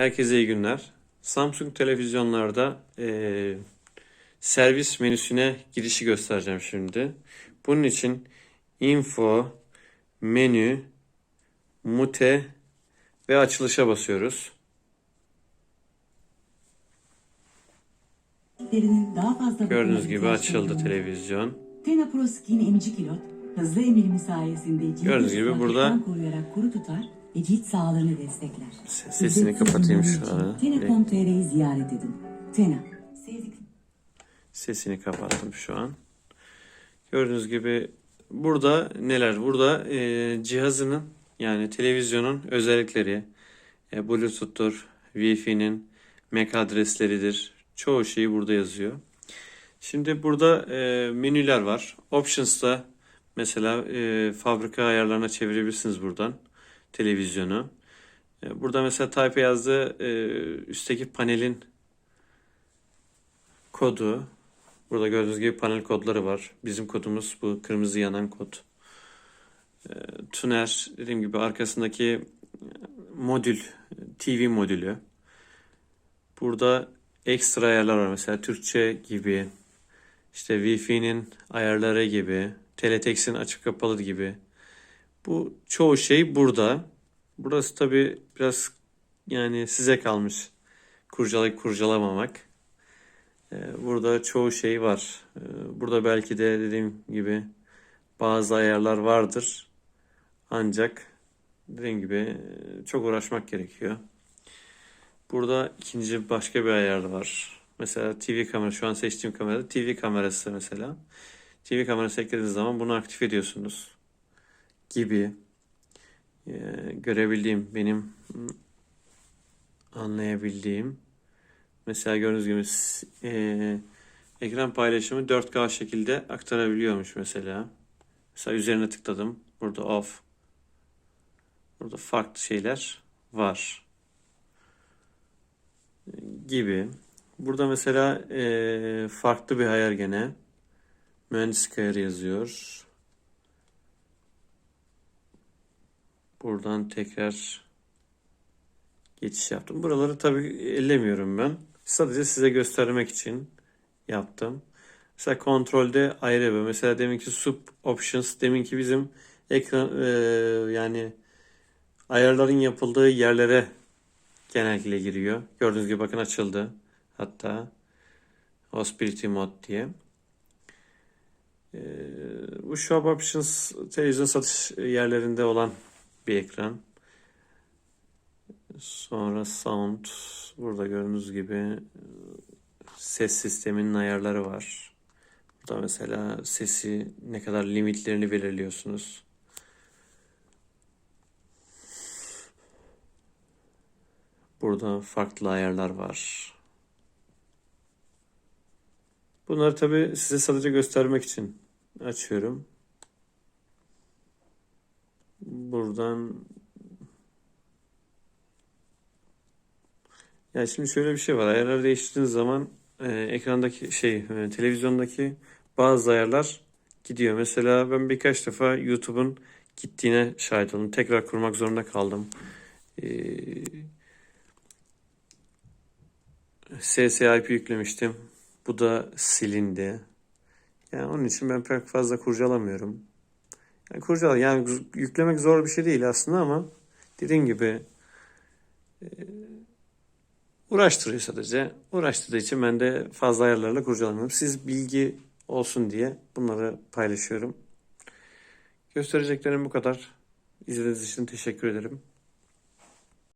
Herkese iyi günler. Samsung televizyonlarda eee, servis menüsüne girişi göstereceğim şimdi. Bunun için info, menü, mute ve açılışa basıyoruz. Daha fazla Gördüğünüz gibi açıldı televizyon. Tena Pro Skin emici kilot hızlı emilimi sayesinde Gördüğünüz gibi burada- koruyarak kuru tutar ve cilt sağlığını destekler. Sesini Ücretsiz kapatayım şu için an. Tena.com.tr'yi ziyaret edin. Tena. Sevdik. Sesini kapattım şu an. Gördüğünüz gibi burada neler? Burada e, cihazının yani televizyonun özellikleri, e, Bluetooth'tur, Wi-Fi'nin MAC adresleridir. Çoğu şeyi burada yazıyor. Şimdi burada e, menüler var. Options'ta mesela e, fabrika ayarlarına çevirebilirsiniz buradan televizyonu. E, burada mesela Type yazdığı e, üstteki panelin kodu. Burada gördüğünüz gibi panel kodları var. Bizim kodumuz bu kırmızı yanan kod. E, Tuner dediğim gibi arkasındaki modül, TV modülü. Burada ekstra ayarlar var. Mesela Türkçe gibi, işte Wi-Fi'nin ayarları gibi, Teletext'in açık kapalı gibi. Bu çoğu şey burada. Burası tabii biraz yani size kalmış. Kurcalayıp kurcalamamak. Ee, Burada çoğu şey var. Ee, Burada belki de dediğim gibi bazı ayarlar vardır. Ancak dediğim gibi e, çok uğraşmak gerekiyor. Burada ikinci başka bir ayar var. Mesela TV kamera şu an seçtiğim kamerada TV kamerası mesela. TV kamerası eklediğiniz zaman bunu aktif ediyorsunuz gibi Ee, görebildiğim benim mm, anlayabildiğim Mesela gördüğünüz gibi eee, ekran paylaşımı 4K şekilde aktarabiliyormuş mesela. Mesela üzerine tıkladım. Burada off. Burada farklı şeyler var. Gibi. Burada mesela eee, farklı bir ayar gene. Mühendislik ayarı yazıyor. Buradan tekrar geçiş yaptım. Buraları tabii ellemiyorum ben. Sadece size göstermek için yaptım. Mesela kontrolde ayrı bir. Mesela deminki sub options, deminki bizim ekran e, yani ayarların yapıldığı yerlere genellikle giriyor. Gördüğünüz gibi bakın açıldı. Hatta Hospitality Mode diye. E, bu Shop Options televizyon satış yerlerinde olan bir ekran. Sonra sound. Burada gördüğünüz gibi ses sisteminin ayarları var. Burada mesela sesi ne kadar limitlerini belirliyorsunuz. Burada farklı ayarlar var. Bunları tabii size sadece göstermek için açıyorum. Buradan Ya şimdi şöyle bir şey var. Ayarları değiştirdiğiniz zaman e, ekrandaki şey, e, televizyondaki bazı ayarlar gidiyor. Mesela ben birkaç defa YouTube'un gittiğine şahit oldum. Tekrar kurmak zorunda kaldım. E, SSIP yüklemiştim. Bu da silindi. Yani onun için ben pek fazla kurcalamıyorum. Yani kurcala yani yüklemek zor bir şey değil aslında ama dediğim gibi Uğraştırıyor sadece. Uğraştırdığı için ben de fazla ayarlarla kurcalamıyorum. Siz bilgi olsun diye bunları paylaşıyorum. Göstereceklerim bu kadar. İzlediğiniz için teşekkür ederim.